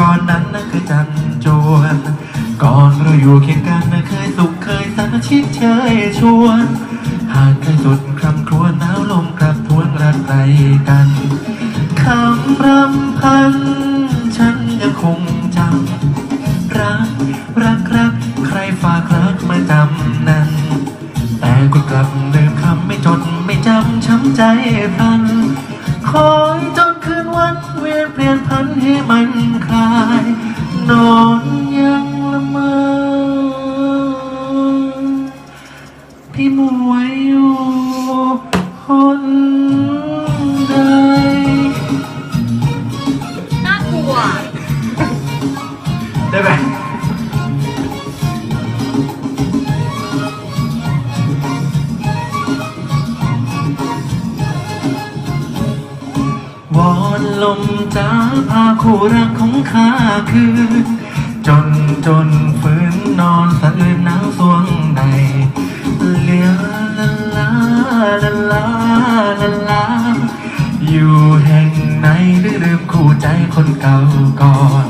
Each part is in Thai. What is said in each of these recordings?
ก่อนนั้นนะเคยจันจวน ก่อนเราอยู่เคียงกันนะเคยสุขเคยสันชิดเชยชวน หากเคยสุดคำครวญหนาวลมกลับทวนรักไรกันคำรำพัน ฉันยังคงจำรัก รักรักใครฝากรักมาจำนั้น แต่คุณกลับลืมคำไม่จดไม่จำช้ำใจพันคอยจน ลี่ยนพันให้มันคลาย นอนยังละเมอพี่มวยอยู่คนใดน่ากลัว ได้ไหม จ้าพาคู่รักของข้าคืนจนจนฟื้นนอนสะอื้นนาวสวงใดเหลือละลาละลาละลาอยู่แห่งไหนหรือลืมคู่ใจคนเก่าก่อน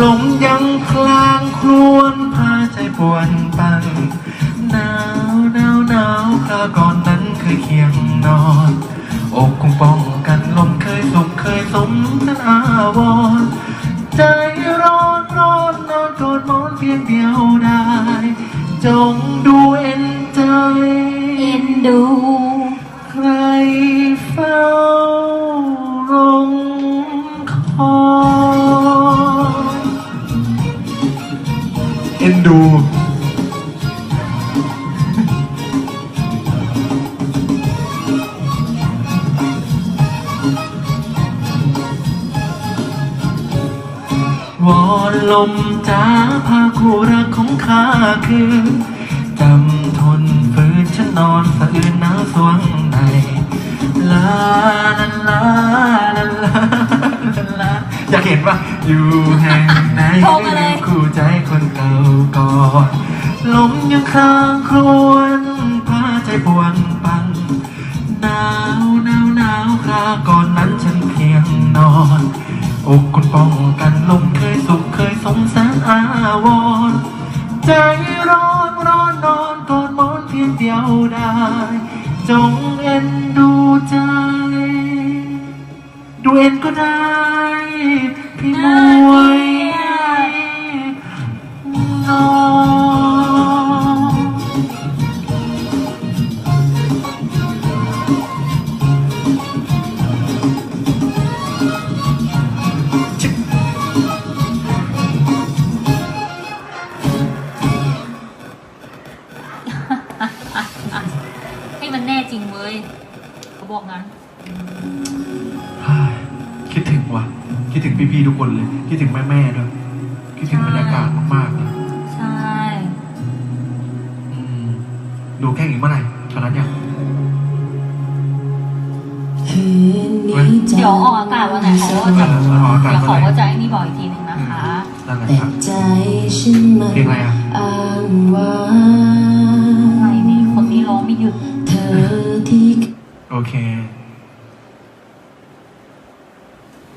ลมยังพลางครวนพาใจปวนปันหนาวหนาวหนาวคราก่อนนั้นเคยเคียงนอน อกคงป้องกันลมเคยสุขเคยสมนั้นอาวรณ์ใจร้อนร้อนนอนกอดหมอนเพียงเดียวได้ จงดูเอ็นใจ เอ็นดู ใครเฝ้าาพาคู่รักของข้าคืนจำทนฝืนฉันนอนสะอื้นหนาวสวงในลาลาลาลาลาลาอยากเห็นปะอยู่แห่งไหนโทรมาเลยคู่ใจคนเก่าก่อนลมยังค้างครวน มันแน่จริงเว้ยเขาบอกงั้นเฮ้ยคิดถึงว่ะ คิดถึงพี่ๆทุกคนเลย คิดถึงแม่ๆด้วย คิดถึงบรรยากาศมากๆเลยใช่ อืมดูแข่งอีกเมื่อไหร่ตอนนั้นยังเดี๋ยวออกอากาศวันไหนเขาก็จะเออออกอากาศเดี๋ยววันไหน เขาก็จะไอ้นี่บอกอีกทีหนึ่งนะคะ นั่นแหละแต่ครับ ใจฉันมันเพลงอะไรอะ อ้างว้าอ โอเค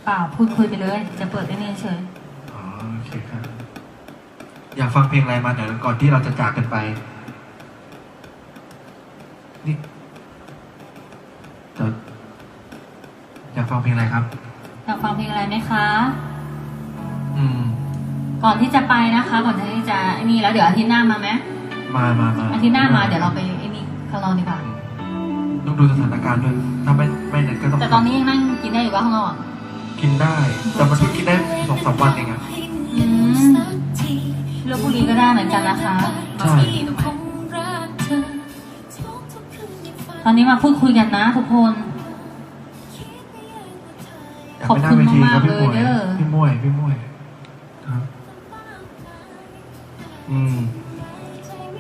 เปล่าพูดคุยไปเลย จะเปิดได้นี่เฉยอ๋อโอเคครับ อยากฟังเพลงอะไรมาเดี๋ยวก่อนที่เราจะจากกันไป นี่เดี๋ยวอยากฟังเพลงอะไรครับ อยากฟังเพลงอะไรไหมคะ อืม ก่อนที่จะไปนะคะ ก่อนที่จะไอ้นี่แล้วเดี๋ยวอาทิตย์หน้ามาไหมมามามาอาทิตย์หน้ามาเดี๋ยวเราไปไอ้นี่ข้างนอกดีกว่าต้อง ดูสถานการณ์ด้วยถ้าไม่ไม่นั้นก็ต้องแต่ตอนนี้ยังนั่งกินได้อยู่ว่าข้างนอกกินได้ แต่มันเพิ่งกินได้สองสามวันเองอะอืมลบบุรีก็ได้เหมือนกันนะคะ ใช่ตอนนี้มาพูดคุยกันนะทุกคนอยากไปหน้าเวทีครับพี่มวยขอบคุณมากๆเลยเด้อ พี่มวยพี่มวยครับอืม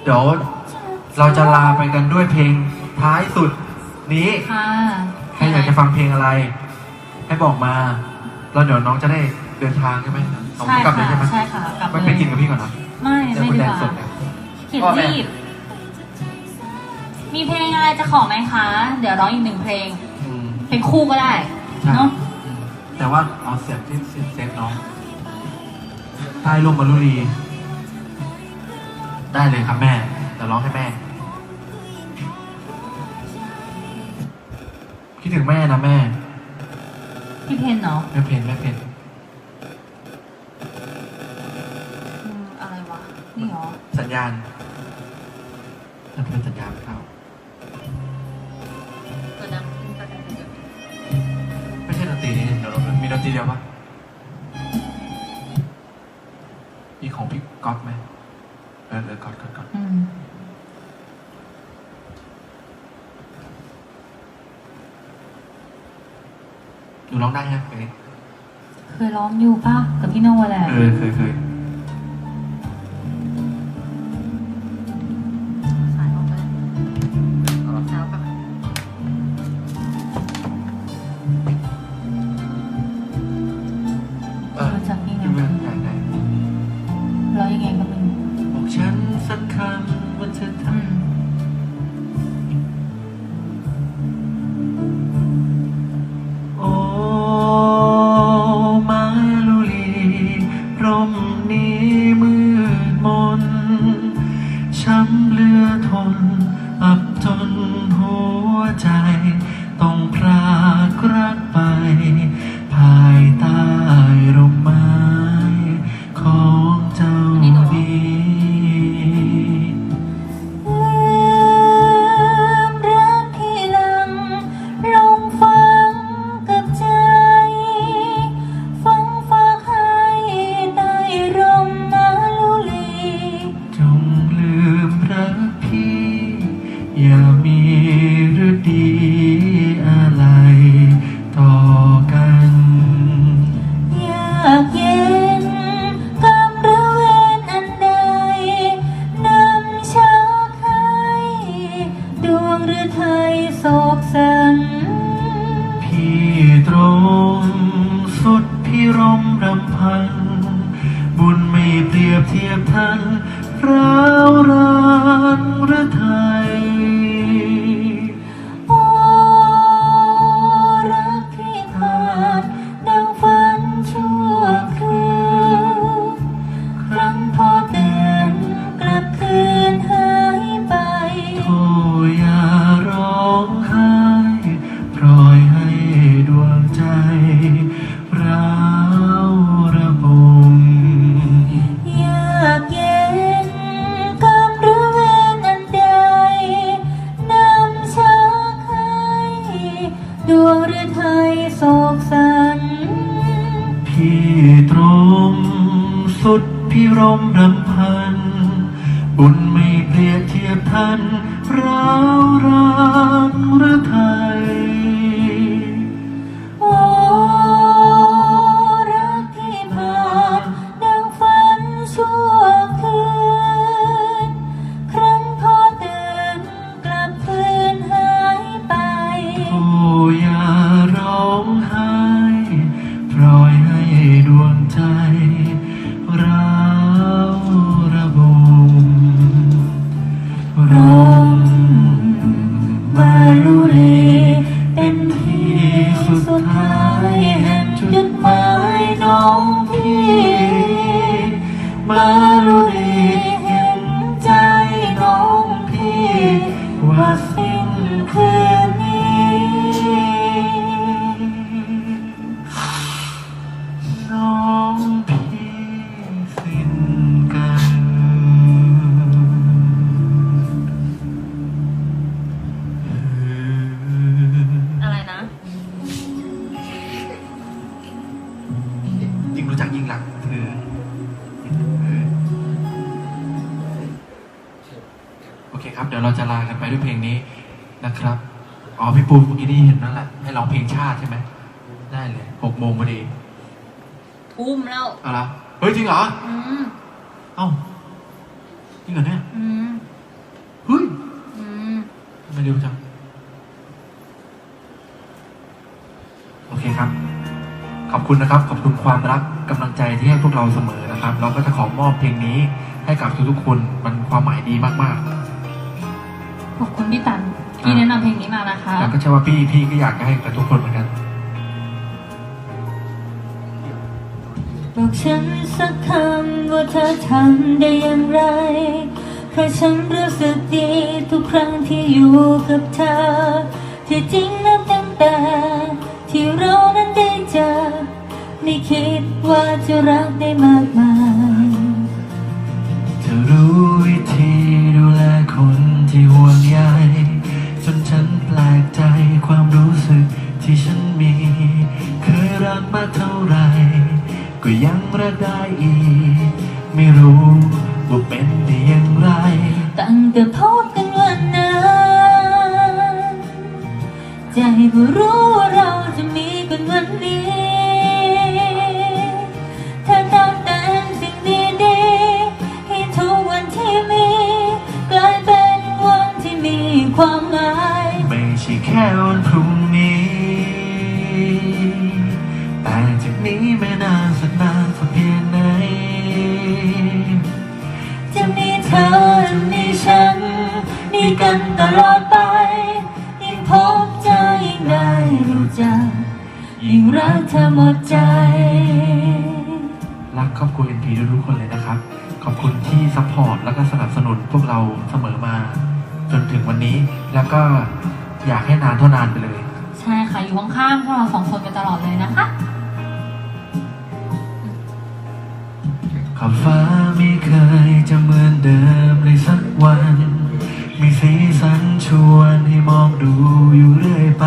เดี๋ยวเราจะลาไปกันด้วยเพลงท้ายสุด นี้ค่ะใครอยากจะฟังเพลงอะไร ให้บอกมาแล้วเดี๋ยวน้องจะได้เดินทางใช่ไหมน้องใช่กลับเลยค่ะใช่ไหมใช่ค่ะกลับไม่เลไปยกินกับพี่ก่อนนะไม่เดี๋ยวไม่คุณดีแดกนว่าสดเนี่ยขีดพ่อแม่รีบ มีเพลงอะไรจะขอไหมคะ เดี๋ยวร้องอีกหนึ่งเพลง อืมเพลงคู่ก็ได้ ใช่เนาะแต่ว่าเอาเสียงที่เซฟน้องใต้ร่มมารุรีได้เลยครับแม่เดี๋ยวร้องให้แม่ คิดถึงแม่นะแม่ พี่เพนเนาะแม่เพนแม่เพนอืมอะไรวะ นี่เหรอ สัญญาณน่าจะเป็นสัญญาณเข้าเกิดดังขึ้นกระดังเกิดไม่ใช่ดนตรีนี่เดี๋ยวเรามีดนตรีเดียวปะมีของพี่ก๊อตไหมเออเออก๊อตก๊อตก๊อตอืม หนูร้องได้ไหมเพลงนี้เคยร้องอยู่ป่ะกับพี่โน่แหละ เออเคยเคย ดวงหรือไทยโศกสันพี่ตรงสุดพี่รมรำพัน บุญไม่เปรียบเทียบทันราวรานหรือไทย อะไรนะ ยิ่งรู้จักยิ่งรักเธอโอเคครับ เดี๋ยวเราจะลากันไปด้วยเพลงนี้ นะครับ อ๋อพี่ปูเมื่อกี้ได้เห็นนั่นแหละ ให้ร้องเพลงชาติใช่ไหม ได้เลยหกโมงพอดีทุ่มแล้ว เอาละเฮ้ยจริงเหรอ อืม เอ้าจริงเหรอเนี่ย อืม เฮ้ยอืม ทำไม่เร็วจัง โอเคครับ ขอบคุณนะครับ ขอบคุณความรักกำลังใจที่ให้พวกเราเสมอนะครับ เราก็จะขอมอบเพลงนี้ให้กับทุกๆคน มันความหมายดีมากๆ ขอบคุณพี่ตัน ที่แนะนำเพลงนี้มานะคะแล้วก็เชื่อว่าพี่พี่ก็อยากจะให้กับทุกคนเหมือนกัน บอกฉันสักคำว่าเธอทำได้อย่างไร เพราะฉันรู้สึกดีทุกครั้งที่อยู่กับเธอ ที่จริงนับตั้งแต่ ที่เรานั้นได้เจอ ไม่คิดว่าจะรักได้มากมาย ใจ รักครอบครัว NP ทุกๆคนเลยนะครับ ขอบคุณที่ซัพพอร์ตแล้วก็สนับสนุนพวกเราเสมอมา จนถึงวันนี้แล้วก็อยากให้นานเท่านานไปเลย ใช่ค่ะ อยู่ข้างๆพวกเราสองคนไปตลอดเลยนะคะขอบฟ้าไม่เคยจะเหมือนเดิมเลยสักวัน มีสีสันชวนให้มองดูอยู่เรื่อยไป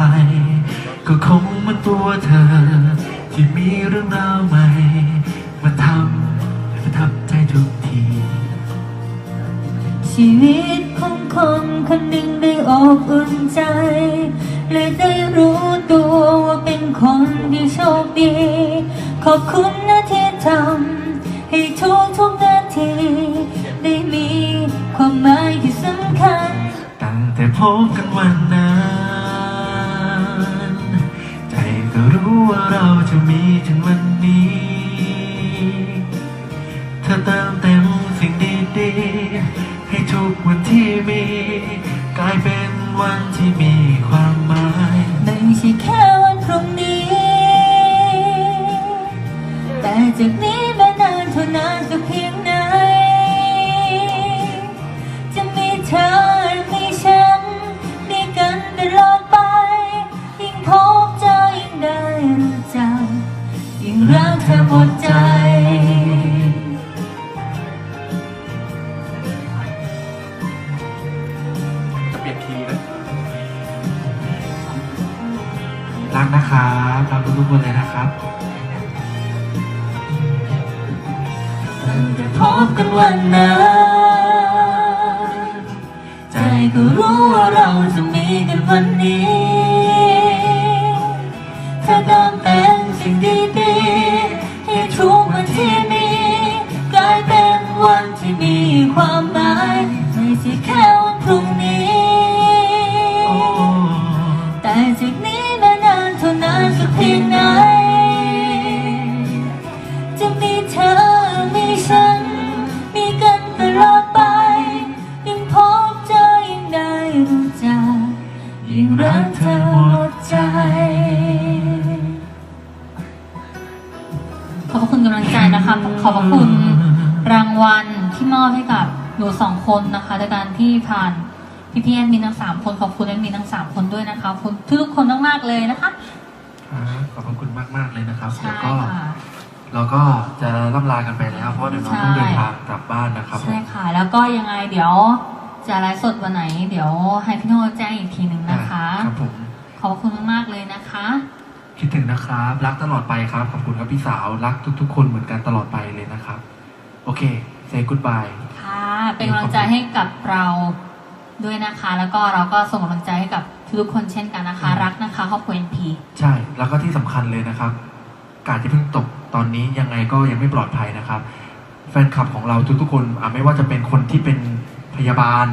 ก็คงเหมันตัวเธอ ที่มีเรื่องราวใหม่ มาทำให้ประทับใจทุกที ชีวิตของคนคนหนึ่งได้อบอุ่นใจเลยได้รู้ตัวว่าเป็นคนที่โชคดี ขอบคุณนะที่ทำให้ทุกทุกนาที ได้มีความหมายที่สำคัญ ตั้งแต่พบกันวันนั้น จะมีถึงวันันนะใจก็รู้ว่าเราจะมีกันวันนี้เธอเติมเต็มสิ่งดีๆให้ทุกวันที่มีกลายเป็นวันที่มีความหมายไม่ใช่แค่ รู้จักยิ่งรักเธอหมดใจ ขอบพระคุณกำลังใจนะคะ ขอบพระคุณรางวัลที่มอบให้กับหนูสองคนนะคะในการที่ผ่านพี่พี่ๆแอดมินทั้งสามคนขอบคุณแอดมินทั้งสามคนด้วยนะคะขอบคุณทุกๆคนมากๆเลยนะคะ ครับขอบพระคุณมากๆเลยนะครับใช่แล้วก็ค่ะ เราก็จะล่ำลากันไปแล้ว เพราะว่าเดี๋ยวน้องต้องใช่ เดินทางกลับบ้านนะครับผใช่มค่ะ แล้วก็ยังไงเดี๋ยว จะไลฟ์สดวันไหน เดี๋ยวให้พี่โน้ตแจ้งอีกทีหนึ่งนะคะ ครับผม ขอบคุณมากๆเลยนะคะ คิดถึงนะครับ รักตลอดไปครับ ขอบคุณครับพี่สาว รักทุก ๆ คนเหมือนกันตลอดไปเลยนะครับ โอเค say goodbye ค่ะ เป็นกำลังใจให้กับเราด้วยนะคะ แล้วก็เราก็ส่งกำลังใจให้กับทุกๆคนเช่นกันนะคะอืมรักนะคะครอบครัว NP ใช่ แล้วก็ที่สำคัญเลยนะครับ การที่เพิ่งตกตอนนี้ยังไงก็ยังไม่ปลอดภัยนะครับ แฟนคลับของเราทุกๆคนอะไม่ว่าจะเป็นคนที่เป็น พยาบาล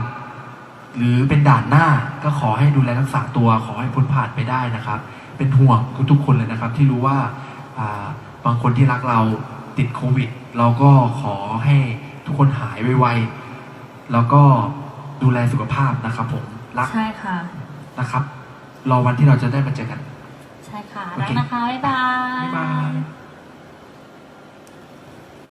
หรือเป็นด่านหน้าก็ขอให้ดูแลรักษาตัว ขอให้พ้นผ่านไปได้นะครับ เป็นห่วงทุกๆคนเลยนะครับ ที่รู้ว่าอ่าบางคนที่รักเราติดโควิด เราก็ขอให้ทุกคนหายไวๆแล้วก็ดูแลสุขภาพนะครับผมรักใช่ค่ะนะครับรอวันที่เราจะได้มาเจอกัน ใช่ค่ะโอรักเคนะคะ บ๊ายบาย